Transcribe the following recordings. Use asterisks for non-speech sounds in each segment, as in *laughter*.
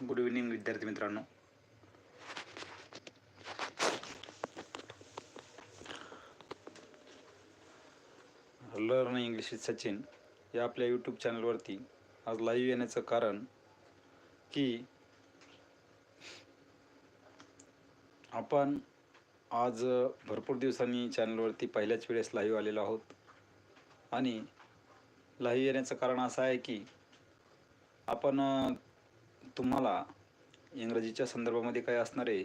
Good evening विद्यार्थी मित्रांनो. Learn English with Sachin या आपल्या यूट्यूब चॅनलवरती आज लाईव्ह येण्याचं कारण की आपण आज भरपूर दिवसांनी चॅनलवरती पहिल्याच वेळेस लाईव्ह आलेलो आहोत. आणि लाईव्ह येण्याचं कारण असं आहे की आपण तुम्हाला इंग्रजीच्या संदर्भामध्ये काय असणारे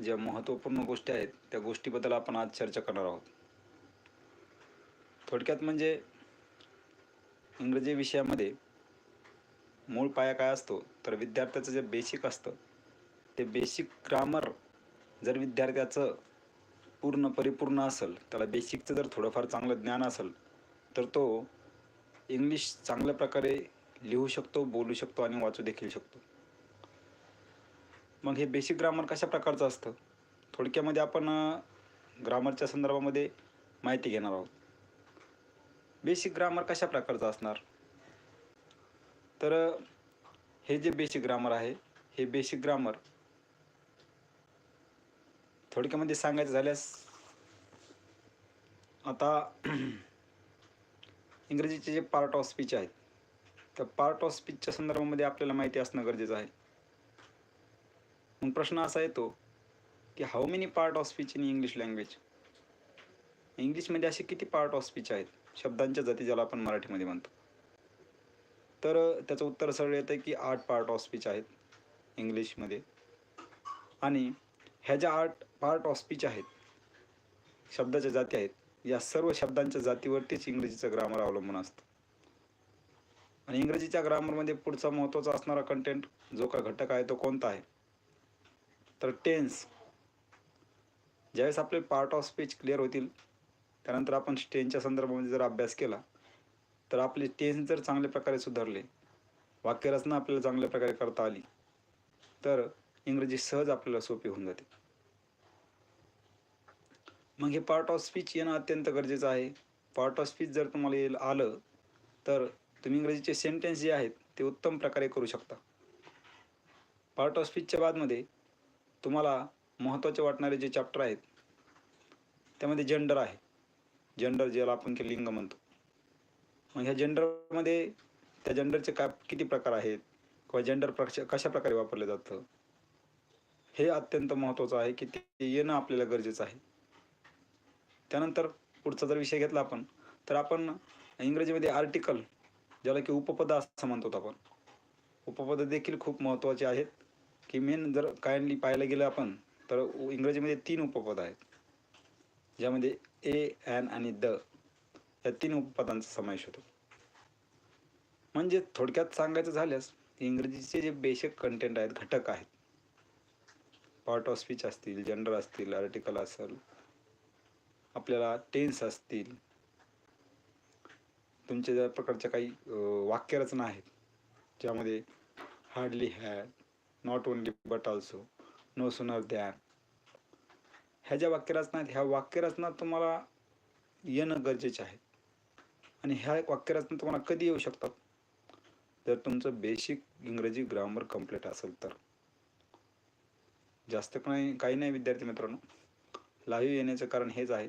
ज्या महत्त्वपूर्ण गोष्टी आहेत त्या गोष्टीबद्दल आपण आज चर्चा करणार आहोत. थोडक्यात म्हणजे इंग्रजी विषयामध्ये मूळ पाया काय असतो तर विद्यार्थ्याचं जे बेसिक असतं ते बेसिक ग्रामर जर विद्यार्थ्याचं पूर्ण परिपूर्ण असेल त्याला बेसिकचं जर थोडंफार चांगलं ज्ञान असेल तर तो इंग्लिश चांगल्या प्रकारे लिहू शकतो बोलू शकतो आणि वाचू देखील शकतो. मग हे बेसिक ग्रामर कशा प्रकारचं असतं? थोडक्यामध्ये आपण ग्रामरच्या संदर्भामध्ये माहिती घेणार आहोत. बेसिक ग्रामर कशा प्रकारचं असणार? तर हे जे बेसिक ग्रामर आहे हे बेसिक ग्रामर थोडक्यामध्ये सांगायचं झाल्यास आता *clears throat* इंग्रजीचे जे पार्ट ऑफ स्पीच आहेत त्या पार्ट ऑफ स्पीचच्या संदर्भामध्ये आपल्याला माहिती असणं गरजेचं आहे. मग प्रश्न असा येतो की how many part of speech in English language इंग्लिशमध्ये असे किती पार्ट ऑफ स्पीच आहेत? शब्दांच्या जाती ज्याला आपण मराठीमध्ये म्हणतो. तर त्याचं उत्तर सरळ येतं की आठ पार्ट ऑफ स्पीच आहेत इंग्लिशमध्ये आणि ह्या ज्या आठ पार्ट ऑफ स्पीच आहेत शब्दाच्या जाती आहेत या सर्व शब्दांच्या जातीवरतीच इंग्रजीचं ग्रामर अवलंबून असतं. आणि इंग्रजीच्या ग्रामरमध्ये पुढचा महत्त्वाचा असणारा कंटेंट जो का घटक आहे तो कोणता आहे? तर टेन्स ज्यावेळेस आपले पार्ट ऑफ स्पीच क्लिअर होतील त्यानंतर आपण टेन्सच्या संदर्भामध्ये जर अभ्यास केला तर आपले टेन्स जर चांगल्या प्रकारे सुधारले वाक्यरचना आपल्याला चांगल्या प्रकारे करता आली तर इंग्रजी सहज आपल्याला सोपी होऊन जाते. मग हे पार्ट ऑफ स्पीच येणं अत्यंत गरजेचं आहे. पार्ट ऑफ स्पीच जर तुम्हाला येईल आलं तर तुम्ही इंग्रजीचे सेंटेन्स जे आहेत ते उत्तम प्रकारे करू शकता. पार्ट ऑफ स्पीचच्या बादमध्ये तुम्हाला महत्त्वाचे वाटणारे जे चॅप्टर आहेत त्यामध्ये जेंडर आहे. जेंडर ज्याला आपण की लिंग म्हणतो. मग ह्या जेंडरमध्ये त्या जेंडरचे काय किती प्रकार आहेत? किंवा जेंडर प्रक्ष कशा प्रकारे वापरलं जातं? हे अत्यंत महत्त्वाचं आहे की ते येणं आपल्याला गरजेचं आहे. त्यानंतर पुढचा जर विषय घेतला आपण तर आपण इंग्रजीमध्ये आर्टिकल ज्याला की उपपद असं म्हणतो आपण. उपपद देखील खूप महत्त्वाचे आहेत. की मेन जर कायंडली पाहायला गेलं आपण तर उ- इंग्रजीमध्ये तीन उपपद आहेत. ज्यामध्ये ए ॲन आणि द या तीन उपपदांचा समावेश होतो. म्हणजे थोडक्यात सांगायचं झाल्यास इंग्रजीचे जे बेसिक कंटेंट आहेत घटक आहेत. पार्ट ऑफ स्पीच असतील जेंडर असतील आर्टिकल असेल आपल्याला टेन्स असतील तुमच्या ज्या प्रकारच्या काही वाक्यरचना आहेत ज्यामध्ये hardly had not only but also no sooner than ह्या ज्या वाक्यरचना आहेत ह्या वाक्यरचना तुम्हाला येणं गरजेचे आहे. आणि ह्या वाक्यरचना तुम्हाला कधी येऊ शकतात? जर तुमचं बेसिक इंग्रजी ग्रामर कंप्लीट असेल तर. जास्त काही काही नाही विद्यार्थी मित्रांनो. लाईव्ह येण्याचं कारण हेच आहे.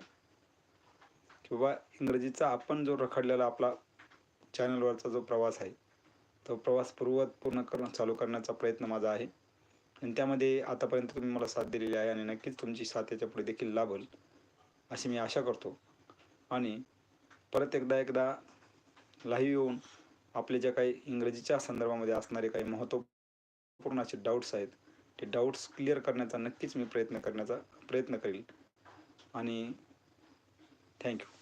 की बाबा इंग्रजीचा आपण जो रखडलेला आपला चॅनलवरचा जो प्रवास आहे तो प्रवास पूर्वत पूर्ण करून चालू करण्याचा प्रयत्न माझा आहे. आणि त्यामध्ये आतापर्यंत तुम्ही मला साथ दिलेली आहे आणि नक्कीच तुमची साथ याच्यापुढे देखील लाभल अशी मी आशा करतो. आणि परत एकदा एकदा लाईव्ह येऊन आपले ज्या काही इंग्रजीच्या संदर्भामध्ये असणारे काही महत्त्वपूर्ण असे डाऊट्स आहेत ते डाऊट्स क्लिअर करण्याचा नक्कीच मी प्रयत्न करण्याचा प्रयत्न करेल. आणि थँक्यू